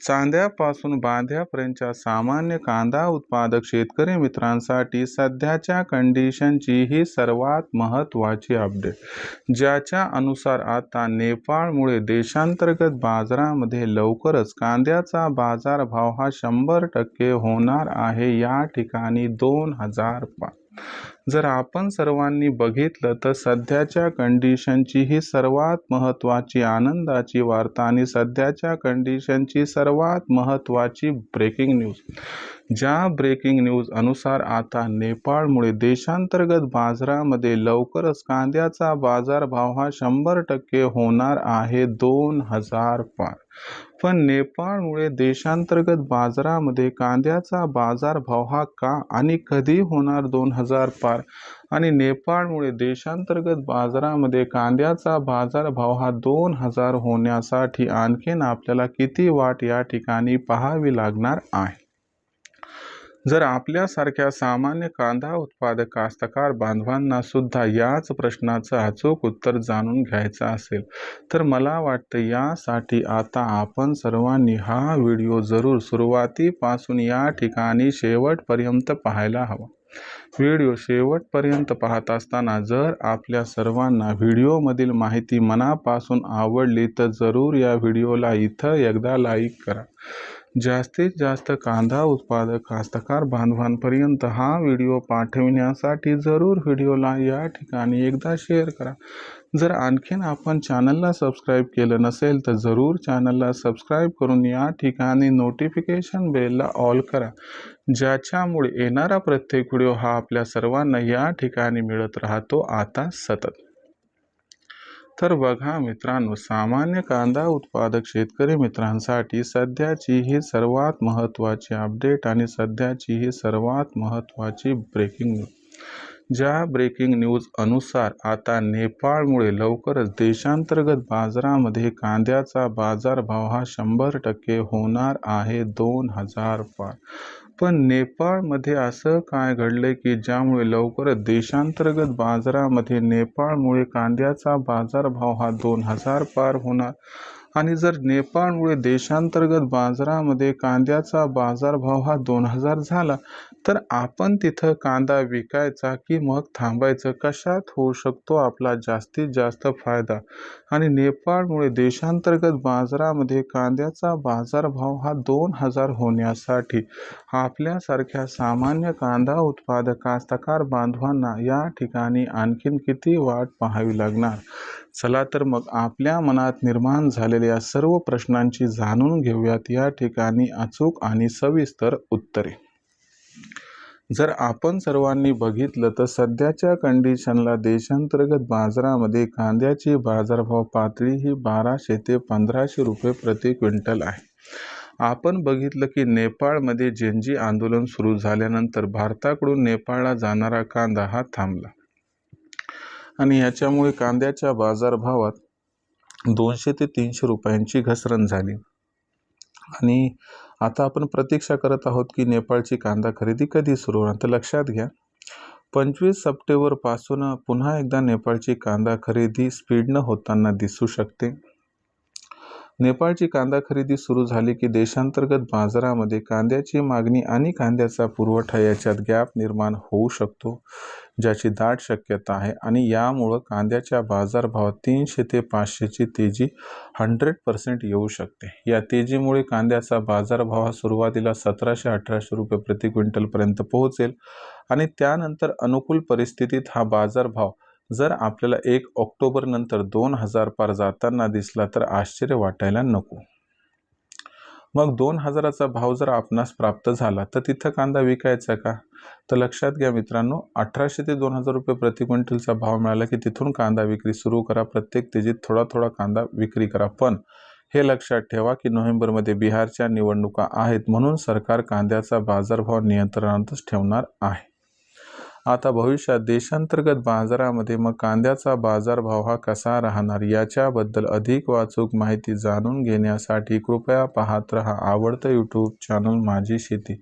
चांद्यापासून बांध्यापर्यंतच्या सामान्य कांदा उत्पादक शेतकरी मित्रांसाठी सध्याच्या कंडिशनची ही सर्वात महत्त्वाची अपडेट ज्याच्या अनुसार आता नेपाळमुळे देशांतर्गत बाजारामध्ये लवकरच कांद्याचा बाजारभाव हा शंभर टक्के होणार आहे. या ठिकाणी दोन हजार पाच जर आपण सर्वांनी बघितलं तर सध्याच्या कंडिशनची ही सर्वात महत्त्वाची आनंदाची वार्ता आणि सध्याच्या कंडिशनची सर्वात महत्त्वाची ब्रेकिंग न्यूज ज्या ब्रेकिंग न्यूज अनुसार आता नेपाळमुळे देशांतर्गत बाजारामध्ये लवकरच कांद्याचा बाजारभाव हा शंभर टक्के होणार आहे दोन हजार पार पण नेपाळमुळे देशांतर्गत बाजारामध्ये कांद्याचा बाजारभाव हा का आणि कधी होणार दोन हजार पार आणि नेपाळमुळे देशांतर्गत बाजारामध्ये कांद्याचा बाजारभाव हा दोन हजार होण्यासाठी आणखीन आपल्याला किती वाट या ठिकाणी पाहावी लागणार आहे? जर आपल्यासारख्या सामान्य कांदा उत्पादक कास्तकार बांधवांना सुद्धा याच प्रश्नाचं अचूक उत्तर जाणून घ्यायचं असेल तर मला वाटतं यासाठी आता आपण सर्वांनी हा व्हिडिओ जरूर सुरुवातीपासून या ठिकाणी शेवटपर्यंत पाहायला हवा. व्हिडिओ शेवटपर्यंत पाहत असताना जर आपल्या सर्वांना व्हिडिओमधील माहिती मनापासून आवडली तर जरूर या व्हिडिओला इथं एकदा लाईक करा. जास्तीत जास्त कांदा उत्पादक कास्तकार बांधवांपर्यंत हा व्हिडिओ पाठविण्यासाठी जरूर व्हिडिओला या ठिकाणी एकदा शेअर करा. जर आणखीन आपण चॅनलला सबस्क्राईब केलं नसेल तर जरूर चॅनलला सबस्क्राईब करून या ठिकाणी नोटिफिकेशन बेलला ऑल करा. ज्याच्यामुळे येणारा प्रत्येक व्हिडिओ हा आपल्या सर्वांना या ठिकाणी मिळत राहतो. आता सतत तर बघा मित्रांनो सामान्य कांदा उत्पादक शेतकरी मित्रांसाठी सध्याची ही सर्वात महत्त्वाची अपडेट आणि सध्याची ही सर्वात महत्त्वाची ब्रेकिंग न्यूज ज्या ब्रेकिंग न्यूज अनुसार आता नेपाळमुळे लवकरच देशांतर्गत बाजारामध्ये कांद्याचा बाजारभाव हा शंभर टक्के होणार आहे दोन हजार पाच. पण नेपाळमध्ये असं काय घडलंय की ज्यामुळे लवकरच देशांतर्गत बाजारामध्ये नेपाळमुळे कांद्याचा बाजारभाव हा दोन हजार पार होणार? आणि जर नेपाळमुळे देशांतर्गत बाजारामध्ये कांद्याचा बाजारभाव हा दोन हजार झाला तर आपण तिथं कांदा विकायचा की मग थांबायचं? कशात होऊ शकतो आपला जास्तीत जास्त फायदा? आणि नेपाळमुळे देशांतर्गत बाजारामध्ये कांद्याचा बाजारभाव हा दोन हजार होण्यासाठी आपल्यासारख्या सामान्य कांदा उत्पादक कास्तकार बांधवांना या ठिकाणी आणखीन किती वाट पाहावी लागणार? चला तर मग आपल्या मनात निर्माण झालेल्या सर्व प्रश्नांची जाणून घेऊयात. या ठिकाणी अचूक आणि सविस्तर उत्तरे. जर आपण सर्वांनी बघितलं तर सध्याच्या कंडिशनला देशांतर्गत बाजारामध्ये कांद्याची बाजारभाव पातळी ही बाराशे ते पंधराशे रुपये प्रति क्विंटल आहे. आपण बघितलं की नेपाळमध्ये जेंजी आंदोलन सुरू झाल्यानंतर भारताकडून नेपाळला जाणारा कांदा हा थांबला. आणि याच्यामुळे कांद्याच्या बाजारभावात दोनशे ते तीनशे रुपयांची घसरण झाली. आणि आता आपण प्रतीक्षा करत आहोत की नेपाळची कांदा खरेदी कधी सुरू होणार? तर लक्षात घ्या पंचवीस सप्टेंबरपासून पुन्हा एकदा नेपाळची कांदा खरेदी स्पीडनं होताना दिसू शकते. नेपाळची कांदा खरेदी सुरू झाली की देशांतर्गत बाजारामध्ये कांद्याची मागणी आणि कांद्याचा पुरवठा याच्यात गॅप निर्माण होऊ शकतो ज्याची दाट शक्यता आहे आणि यामुळं कांद्याच्या बाजारभावात तीनशे ते पाचशेची तेजी हंड्रेड पर्सेंट येऊ शकते. या तेजीमुळे कांद्याचा बाजारभाव हा सुरुवातीला सतराशे अठराशे रुपये प्रति क्विंटलपर्यंत पोहोचेल आणि त्यानंतर अनुकूल परिस्थितीत हा बाजारभाव जर आपल्याला एक ऑक्टोबर नंतर दोन हजार पार जाताना दिसला तर आश्चर्य वाटायला नको. मग दोन हजाराचा भाव जर आपणास प्राप्त झाला तर तिथं कांदा विकायचा का? तर लक्षात घ्या मित्रांनो अठराशे ते दोन हजार रुपये प्रति क्विंटलचा भाव मिळाला की तिथून कांदा विक्री सुरू करा प्रत्येक तेजीत थोडा थोडा कांदा विक्री करा. पण हे लक्षात ठेवा की नोव्हेंबरमध्ये बिहारच्या निवडणुका आहेत म्हणून सरकार कांद्याचा बाजारभाव नियंत्रणातच ठेवणार आहे. आता भविष्यात देशांतर्गत बाजारामध्ये मग कांद्याचा बाजारभाव हा कसा राहणार याच्याबद्दल अधिक वाचूक माहिती जाणून घेण्यासाठी कृपया पाहत रहा आवडतं यूट्यूब चॅनल माझी शेती.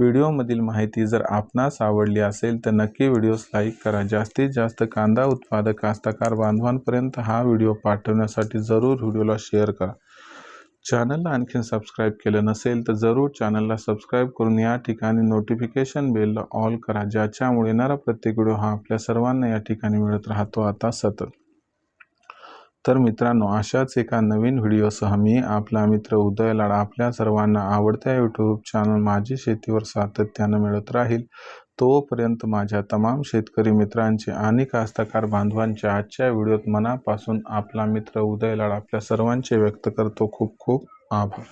व्हिडिओमधील माहिती जर आपणास आवडली असेल तर नक्की व्हिडिओस लाईक करा. जास्तीत जास्त कांदा उत्पादक कास्तकार बांधवांपर्यंत हा व्हिडिओ पाठवण्यासाठी जरूर व्हिडिओला शेअर करा. चॅनलला आणखीन सबस्क्राईब केलं नसेल तर जरूर चॅनलला सबस्क्राईब करून या ठिकाणी नोटिफिकेशन बेलला ऑल करा ज्याच्यामुळे येणारा प्रत्येक व्हिडिओ हा आपल्या सर्वांना या ठिकाणी मिळत राहतो. आता सतत. तर मित्रांनो अशाच एका नवीन व्हिडिओसह मी आपला मित्र उदय लाड आपल्या सर्वांना आवडत्या यूट्यूब चॅनल माझी शेतीवर सातत्यानं मिळत राहील. तोपर्यंत माझ्या तमाम शेतकरी मित्रांचे आणि कास्तकार बांधवांच्या आजच्या व्हिडिओत मनापासून आपला मित्र उदय लाड आपल्या सर्वांचे व्यक्त करतो. खूप खूप आभार.